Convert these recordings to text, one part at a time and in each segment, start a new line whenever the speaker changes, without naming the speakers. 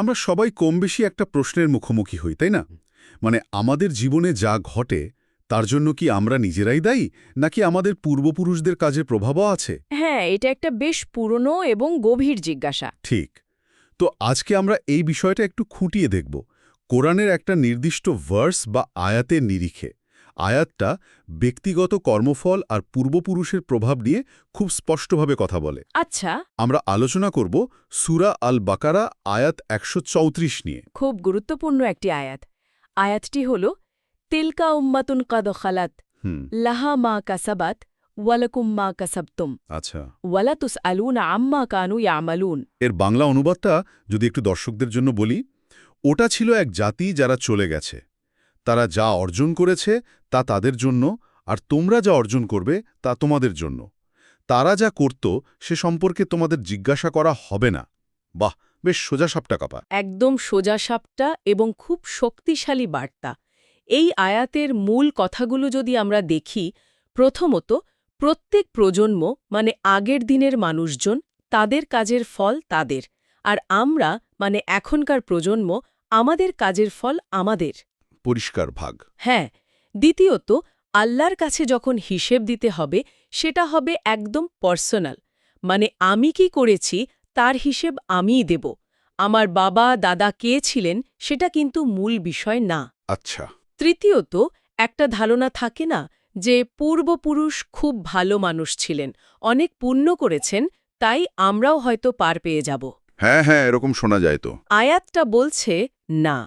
আমরা সবাই কম বেশি একটা প্রশ্নের মুখোমুখি হই তাই না? মানে আমাদের জীবনে যা ঘটে তার জন্য কি আমরা নিজেরাই দায়ী নাকি আমাদের পূর্বপুরুষদের কাজে প্রভাবও আছে?
হ্যাঁ এটা একটা বেশ পুরনো এবং গভীর জিজ্ঞাসা।
ঠিক। তো আজকে আমরা এই বিষয়টা একটু খুঁটিয়ে দেখব। কোরআনের একটা নির্দিষ্ট ভার্স বা আয়াতের নিরিখে। আয়াতটা ব্যক্তিগত কর্মফল আর পূর্বপুরুষের প্রভাব নিয়ে খুব স্পষ্টভাবে কথা বলে।
আচ্ছা।
আমরা আলোচনা করব সুরা আল বাকারা আয়াত একশো চৌত্রিশ নিয়ে।
খুব গুরুত্বপূর্ণ একটি আয়াত। আয়াতটি হল তিলকা উম্মাতুন কদ খালাত
হুম।
লাহা মা কাসাবাত ওয়ালাকুম মা কাসাবতুম।
আচ্ছা।
ওয়ালাতুস আলুন আম্মা কানু ইয়ামালুন।
এর বাংলা অনুবাদটা যদি একটু দর্শকদের জন্য বলি ওটা ছিল এক জাতি যারা চলে গেছে। তারা যা অর্জন করেছে তা তাদের জন্য, আর তোমরা যা অর্জন করবে তা তোমাদের জন্য। তারা যা করত সে সম্পর্কে তোমাদের জিজ্ঞাসা করা হবে না। বাহ, বেশ সোজা সাপটা কাপা।
একদম সোজা সাপটা এবং খুব শক্তিশালী বার্তা। এই আয়াতের মূল কথাগুলো যদি আমরা দেখি, প্রথমত, প্রত্যেক প্রজন্ম মানে আগের দিনের মানুষজন, তাদের কাজের ফল তাদের। আর আমরা মানে এখনকার প্রজন্ম, আমাদের কাজের ফল আমাদের।
পরিষ্কার ভাগ।
হ্যাঁ দ্বিতীয়ত আল্লাহর কাছে যখন হিসেব দিতে হবে সেটা হবে একদম পার্সোনাল। মানে আমি কি করেছি তার হিসেব আমিই দেব। আমার বাবা দাদা কে ছিলেন সেটা কিন্তু মূল বিষয় না।
আচ্ছা।
তৃতীয়ত একটা ধারণা থাকে না যে পূর্বপুরুষ খুব ভালো মানুষ ছিলেন অনেক পুণ্য করেছেন তাই আমরাও হয়তো পার পেয়ে যাব।
হ্যাঁ হ্যাঁ এরকম শোনা যায় তো।
আয়াতটা বলছে না।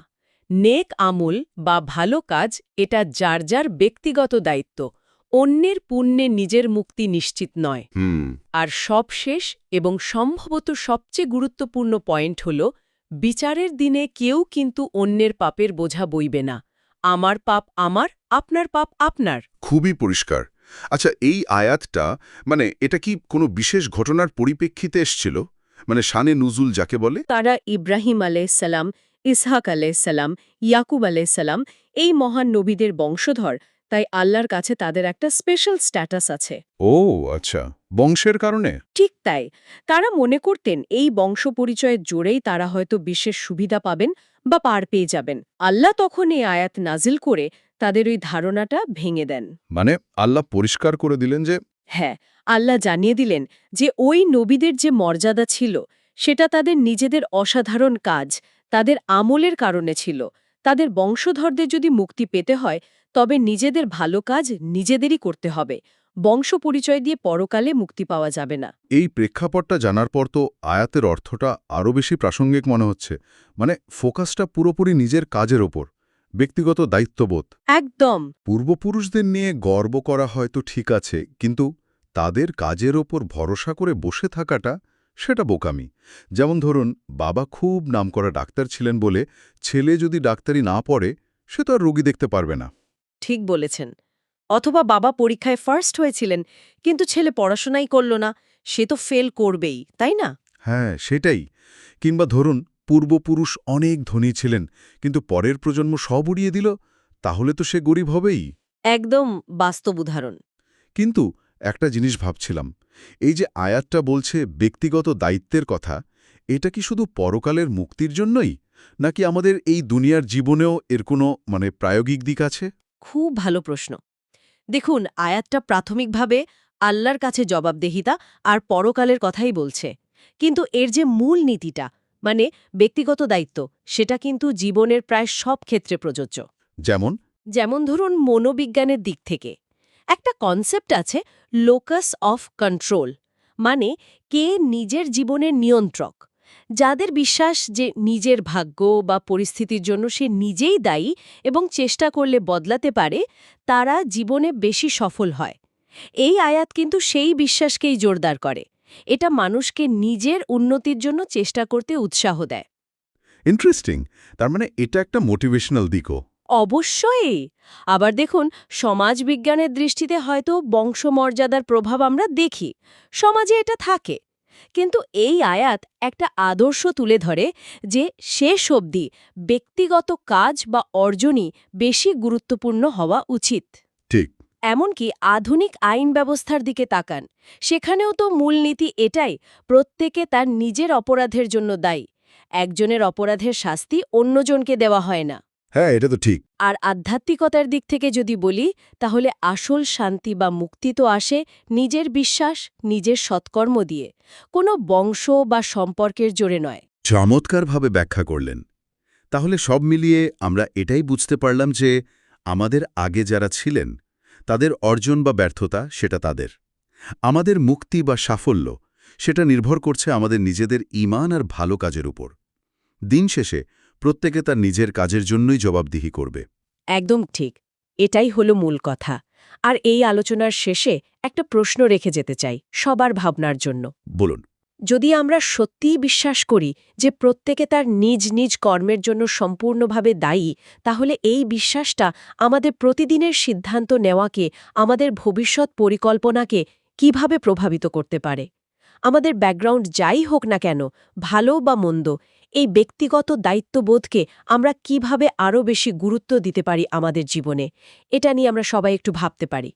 নেক আমল বা ভালো কাজ এটা যার যার ব্যক্তিগত দায়িত্ব অন্যের পুণ্যে নিজের মুক্তি নিশ্চিত নয়।
হুম।
আর সবশেষ এবং সম্ভবত সবচেয়ে গুরুত্বপূর্ণ পয়েন্ট হল বিচারের দিনে কেউ কিন্তু অন্যের পাপের বোঝা বইবে না। আমার পাপ আমার আপনার পাপ আপনার।
খুবই পরিষ্কার। আচ্ছা এই আয়াতটা মানে এটা কি কোনো বিশেষ ঘটনার পরিপ্রেক্ষিতে এসছিল? মানে শানে নুজুল যাকে বলে?
তারা ইব্রাহিম আলাইসাল্লাম ইসহাক আলাইসাল্লাম ইয়াকুব আলাইসাল্লাম এই মহান নবীদের বংশধর তাই আল্লাহর কাছে তাদের একটা স্পেশাল স্ট্যাটাস আছে।
ও আচ্ছা। বংশের কারণে?
ঠিক তাই। তারা মনে করতেন এই বংশ পরিচয়ের জোরেই তারা হয়তো বিশেষ সুবিধা পাবেন বা পার পেয়ে যাবেন। আল্লাহ তখন এই আয়াত নাজিল করে তাদের ওই ধারণাটা ভেঙে দেন।
মানে আল্লাহ পরিষ্কার করে দিলেন যে
হ্যাঁ আল্লাহ জানিয়ে দিলেন যে ওই নবীদের যে মর্যাদা ছিল সেটা তাদের নিজেদের অসাধারণ কাজ তাদের আমলের কারণে ছিল। তাদের বংশধরদের যদি মুক্তি পেতে হয় তবে নিজেদের ভালো কাজ নিজেদেরই করতে হবে। বংশ পরিচয় দিয়ে পরকালে মুক্তি পাওয়া যাবে না।
এই প্রেক্ষাপটটা জানার পর তো আয়াতের অর্থটা আরও বেশি প্রাসঙ্গিক মনে হচ্ছে। মানে ফোকাসটা পুরোপুরি নিজের কাজের ওপর ব্যক্তিগত দায়িত্ববোধ।
একদম।
পূর্বপুরুষদের নিয়ে গর্ব করা হয়তো ঠিক আছে কিন্তু তাদের কাজের ওপর ভরসা করে বসে থাকাটা সেটা বোকামি। যেমন ধরুন বাবা খুব নামকরা ডাক্তার ছিলেন বলে ছেলে যদি ডাক্তারি না পড়ে সে তো আর রোগী দেখতে পারবে না।
ঠিক বলেছেন। অথবা বাবা পরীক্ষায় ফার্স্ট হয়েছিলেন কিন্তু ছেলে পড়াশোনাই করল না সে তো ফেল করবেই তাই না?
হ্যাঁ সেটাই। কিংবা ধরুন পূর্বপুরুষ অনেক ধনী ছিলেন কিন্তু পরের প্রজন্ম সব উড়িয়ে দিল তাহলে তো সে গরিব হবেই।
একদম বাস্তব উদাহরণ।
কিন্তু একটা জিনিস ভাবছিলাম এই যে আয়াতটা বলছে ব্যক্তিগত দায়িত্বের কথা এটা কি শুধু পরকালের মুক্তির জন্যই? নাকি আমাদের এই দুনিয়ার জীবনেও এর কোনো মানে প্রায়োগিক দিক আছে?
খুব ভালো প্রশ্ন। দেখুন আয়াতটা প্রাথমিকভাবে আল্লাহর কাছে জবাবদেহিতা আর পরকালের কথাই বলছে। কিন্তু এর যে মূল নীতিটা মানে ব্যক্তিগত দায়িত্ব সেটা কিন্তু জীবনের প্রায় সব ক্ষেত্রে প্রযোজ্য।
যেমন?
যেমন ধরুন মনোবিজ্ঞানের দিক থেকে। একটা কনসেপ্ট আছে লোকাস অফ কন্ট্রোল মানে কে নিজের জীবনের নিয়ন্ত্রক। যাদের বিশ্বাস যে নিজের ভাগ্য বা পরিস্থিতির জন্য সে নিজেই দায়ী এবং চেষ্টা করলে বদলাতে পারে, তারা জীবনে বেশি সফল হয়। এই আয়াত কিন্তু সেই বিশ্বাসকেই জোরদার করে। এটা মানুষকে নিজের উন্নতির জন্য চেষ্টা করতে উৎসাহ দেয়।
ইন্টারেস্টিং তার মানে এটা একটা মোটিভেশনাল দিকও।
অবশ্যই। আবার দেখুন সমাজবিজ্ঞানের দৃষ্টিতে হয়তো বংশমর্যাদার প্রভাব আমরা দেখি সমাজে এটা থাকে। কিন্তু এই আয়াত একটা আদর্শ তুলে ধরে যে শেষ অবধি ব্যক্তিগত কাজ বা অর্জনই বেশি গুরুত্বপূর্ণ হওয়া উচিত।
ঠিক।
এমনকি আধুনিক আইন ব্যবস্থার দিকে তাকান সেখানেও তো মূলনীতি এটাই প্রত্যেকে তার নিজের অপরাধের জন্য দায়ী। একজনের অপরাধের শাস্তি অন্যজনকে দেওয়া হয় না।
হ্যাঁ এটা তো ঠিক।
আর আধ্যাত্মিকতার দিক থেকে যদি বলি তাহলে আসল শান্তি বা মুক্তি তো আসে নিজের বিশ্বাস নিজের সৎকর্ম দিয়ে। কোনো বংশ বা সম্পর্কের জোরে নয়।
চমৎকারভাবে ব্যাখ্যা করলেন। তাহলে সব মিলিয়ে আমরা এটাই বুঝতে পারলাম যে আমাদের আগে যারা ছিলেন তাদের অর্জন বা ব্যর্থতা সেটা তাদের। আমাদের মুক্তি বা সাফল্য সেটা নির্ভর করছে আমাদের নিজেদের ইমান আর ভালো কাজের উপর। দিন শেষে প্রত্যেকে তার নিজের কাজের জন্যই জবাবদিহি করবে।
একদম ঠিক। এটাই হলো মূল কথা। আর এই আলোচনার শেষে একটা প্রশ্ন রেখে যেতে চাই সবার ভাবনার জন্য।
বলুন।
যদি আমরা সত্যিই বিশ্বাস করি যে প্রত্যেকে তার নিজ নিজ কর্মের জন্য সম্পূর্ণভাবে দায়ী তাহলে এই বিশ্বাসটা আমাদের প্রতিদিনের সিদ্ধান্ত নেওয়াকে আমাদের ভবিষ্যৎ পরিকল্পনাকে কীভাবে প্রভাবিত করতে পারে? আমাদের ব্যাকগ্রাউন্ড যাই হোক না কেন, ভালো বা মন্দ, এই ব্যক্তিগত দায়িত্ববোধকে আমরা কীভাবে আরও বেশি গুরুত্ব দিতে পারি আমাদের জীবনে, এটা নিয়ে আমরা সবাই একটু ভাবতে পারি।